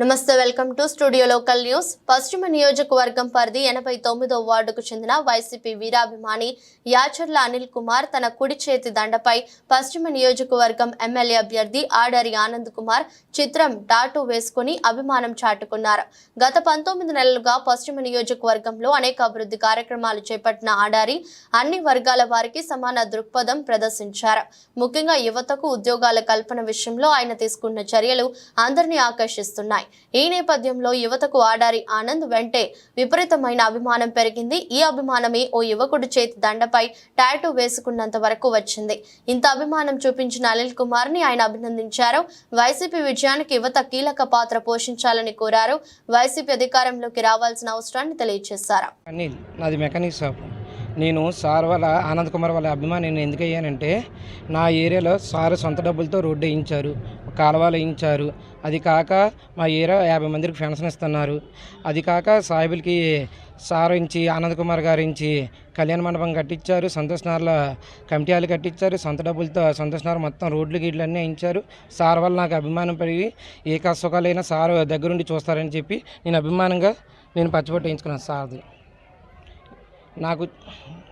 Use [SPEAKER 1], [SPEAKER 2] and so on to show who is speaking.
[SPEAKER 1] నమస్తే welcome to studio local news. పశ్చిమ నియోజకవర్గం పరిధి ఎనభై తొమ్మిదో వార్డుకు చెందిన వైసీపీ వీరాభిమాని యాచర్ల అనిల్ కుమార్ తన కుడి చేతి దండపై పశ్చిమ నియోజకవర్గం ఎమ్మెల్యే అభ్యర్థి ఆడారి ఆనంద్ కుమార్ చిత్రం టాటూ వేసుకుని అభిమానం చాటుకున్నారు. గత పంతొమ్మిది నెలలుగా పశ్చిమ నియోజకవర్గంలో అనేక అభివృద్ధి కార్యక్రమాలు చేపట్టిన ఆడారి అన్ని వర్గాల వారికి సమాన దృక్పథం ప్రదర్శించారు. ముఖ్యంగా యువతకు ఉద్యోగాల కల్పన విషయంలో ఆయన తీసుకున్న చర్యలు అందరినీ ఆకర్షిస్తున్నాయి. ఈ నేపథ్యంలో యువతకు ఆడారి ఆనంద్ వెంటే విపరీతమైన అభిమానం పెరిగింది. ఈ అభిమానమే ఓ యువకుడి చేతి దండపై టాటూ వేసుకున్నంత వరకు వచ్చింది. ఇంత అభిమానం చూపించిన అనిల్ కుమార్ని ఆయన అభినందించారు. వైసీపీ విజయానికి యువత కీలక పాత్ర పోషించాలని కోరారు. వైసీపీ అధికారంలోకి రావాల్సిన అవసరాన్ని తెలియజేశారు.
[SPEAKER 2] అనిల్ నాది మెకానిక్ షాప్. నేను సార్ వాళ్ళ ఆనంద్ కుమార్ వాళ్ళ అభిమాని నేను ఎందుకు అయ్యానంటే నా ఏరియాలో సార్ సొంత డబ్బులతో రోడ్డు వేయించారు కాలువలు వేయించారు అది కాక మా ఏరియా యాభై మందికి పెన్షన్ ఇస్తున్నారు. అది కాక సాహిబులకి సార్ ఇంచి ఆనంద్ కుమార్ గారు ఇంచి కళ్యాణ మండపం కట్టించారు సంతోష్ నగర్లో కమిటీ హాల్ కట్టించారు సొంత డబ్బులతో సంతోష్ మొత్తం రోడ్లు గీడ్లు అన్నీ వేయించారు. సార్ వల్ల నాకు అభిమానం పెరిగి ఏ కష్టకాలైనా సార్ దగ్గరుండి చూస్తారని చెప్పి నేను అభిమానంగా నేను పచ్చిబొట్టు వేయించుకున్నాను సార్ది. నాకు